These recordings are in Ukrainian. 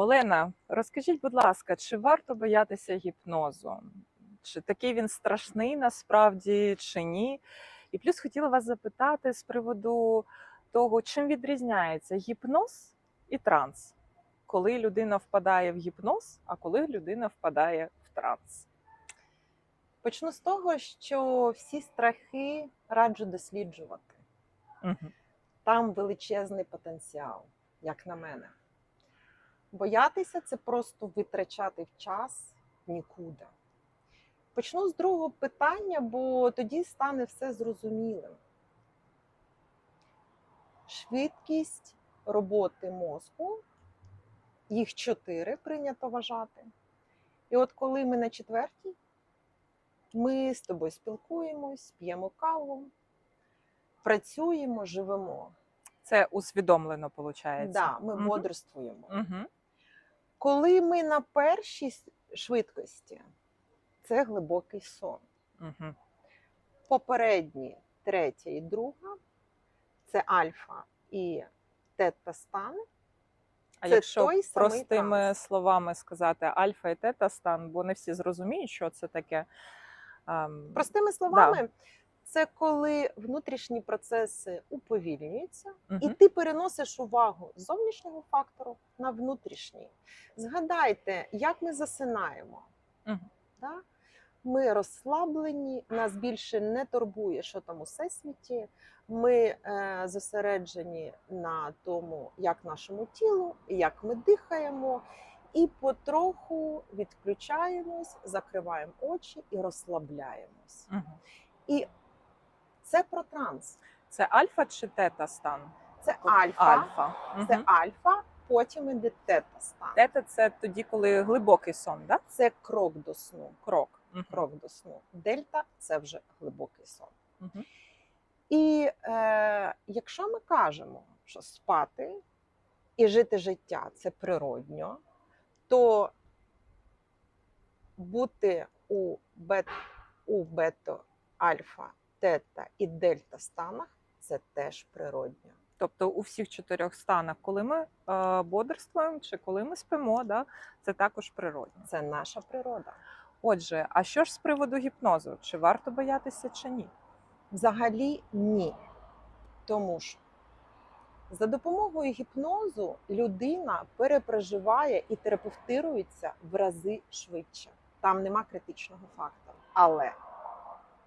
Олена, розкажіть, будь ласка, чи варто боятися гіпнозу? Чи такий він страшний насправді, чи ні? І плюс хотіла вас запитати з приводу того, чим відрізняється гіпноз і транс, коли людина впадає в гіпноз, а коли людина впадає в транс. Почну з того, що всі страхи раджу досліджувати. Угу. Там величезний потенціал, як на мене. Боятися це просто витрачати час нікуди. Почну з другого питання, бо тоді стане все зрозумілим. Швидкість роботи мозку, їх чотири прийнято вважати. І от коли ми на четвертій, ми з тобою спілкуємось, п'ємо каву, працюємо, живемо. Це усвідомлено виходить. Да, ми Мгм. бодрствуємо. Угу. Коли ми на першій швидкості, це глибокий сон. Угу. Попередні, третя і друга це альфа і тета стани. А Це якщо той самий простими транс. словами сказати альфа і тета стан, бо не всі зрозуміють, що це таке. Ем, Простими словами, це коли внутрішні процеси уповільнюються, і ти переносиш увагу з зовнішнього фактору на внутрішній. Згадайте, як ми засинаємо. Мгм. Да? Ми розслаблені, нас більше не турбує, що там у всесвіті. Ми е, зосереджені на тому, як нашому тілу, як ми дихаємо, і потроху відключаємось, закриваємо очі і розслабляємось. Мгм. І це про транс. Це альфа чи тета стан? Це альфа, Альфа. це Мгм. альфа, потім іде тета стан. Тета це тоді, коли глибокий сон, да? Це крок до сну. Крок. Мгм. Крок до сну. Дельта це вже глибокий сон. Мгм. І е, якщо ми кажемо, що спати і жити життя це природньо, то бути у бет, у бето, альфа, тета і дельта станах це теж природньо. Тобто у всіх чотирьох станах, коли ми е, бодрствуємо чи коли ми спимо, да, це також природне. Це наша природа. Отже, а що ж з приводу гіпнозу? Чи варто боятися, чи ні? Взагалі ні. Тому що за допомогою гіпнозу людина перепроживає і терапевтирується в рази швидше. Там нема критичного фактору. Але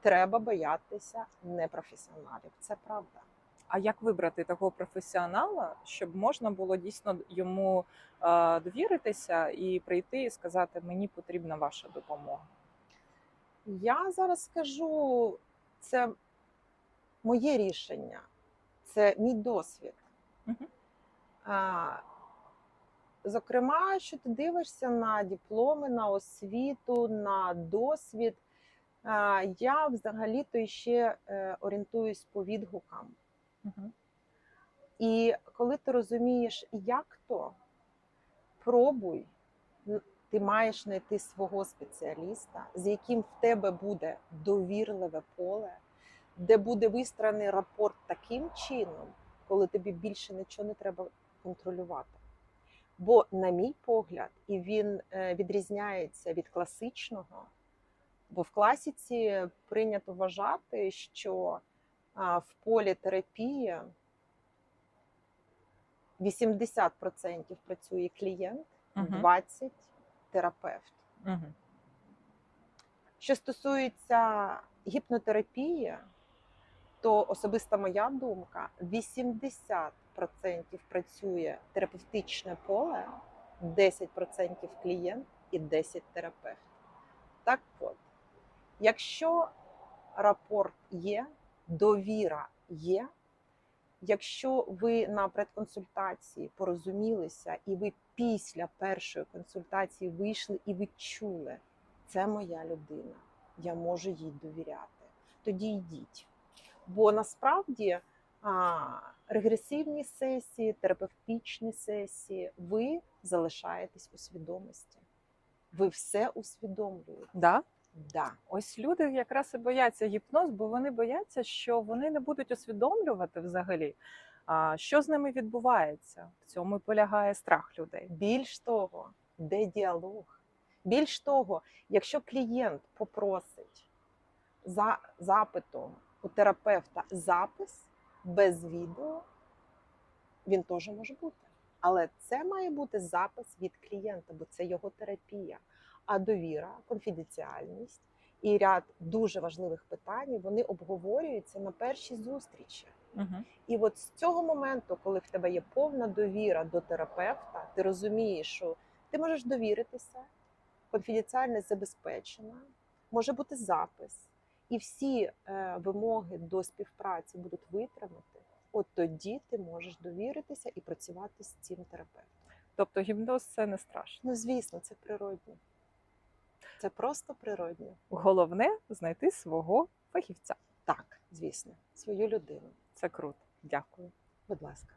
треба боятися непрофесіоналів. Це правда. А як вибрати такого професіонала, щоб можна було дійсно йому довіритися і прийти і сказати, мені потрібна ваша допомога? Я зараз скажу, це моє рішення, це мій досвід. Мгм. А, зокрема, що ти дивишся на дипломи, на освіту, на досвід. Я взагалі-то ще е, орієнтуюсь по відгукам. І коли ти розумієш, як то, пробуй, ти маєш знайти свого спеціаліста, з яким в тебе буде довірливе поле, де буде вистроєний рапорт таким чином, коли тобі більше нічого не треба контролювати. Бо, на мій погляд, і він е, відрізняється від класичного, бо в класіці прийнято вважати, що в полі терапії 80% працює клієнт, 20% терапевт. Що стосується гіпнотерапії, то особиста моя думка: 80% працює терапевтичне поле, 10% клієнт і 10% терапевт. Так от, якщо рапорт є, довіра є. Якщо ви на предконсультації порозумілися, і ви після першої консультації вийшли і відчули, це моя людина, я можу їй довіряти, тоді йдіть. Бо насправді а, регресивні сесії, терапевтичні сесії, ви залишаєтесь у свідомості. Ви все усвідомлюєте. Да? Да. Ось люди якраз і бояться гіпноз, бо вони бояться, що вони не будуть усвідомлювати взагалі, що з ними відбувається? В цьому і полягає страх людей. Більш того, де діалог. Більш того, якщо клієнт попросить за запитом у терапевта запис без відео, він теж може бути. Але це має бути запис від клієнта, бо це його терапія. А довіра, конфіденціальність і ряд дуже важливих питань вони обговорюються на першій зустрічі. Угу. І от з цього моменту, коли в тебе є повна довіра до терапевта, ти розумієш, що ти можеш довіритися, конфіденціальність забезпечена, може бути запис, і всі е, вимоги до співпраці будуть витримати. От тоді ти можеш довіритися і працювати з цим терапевтом. Тобто гіпноз це не страшно. Ну, звісно, це природньо. Це просто природньо. Головне знайти свого фахівця. Так, звісно, свою людину. Це круто. Дякую. Будь ласка.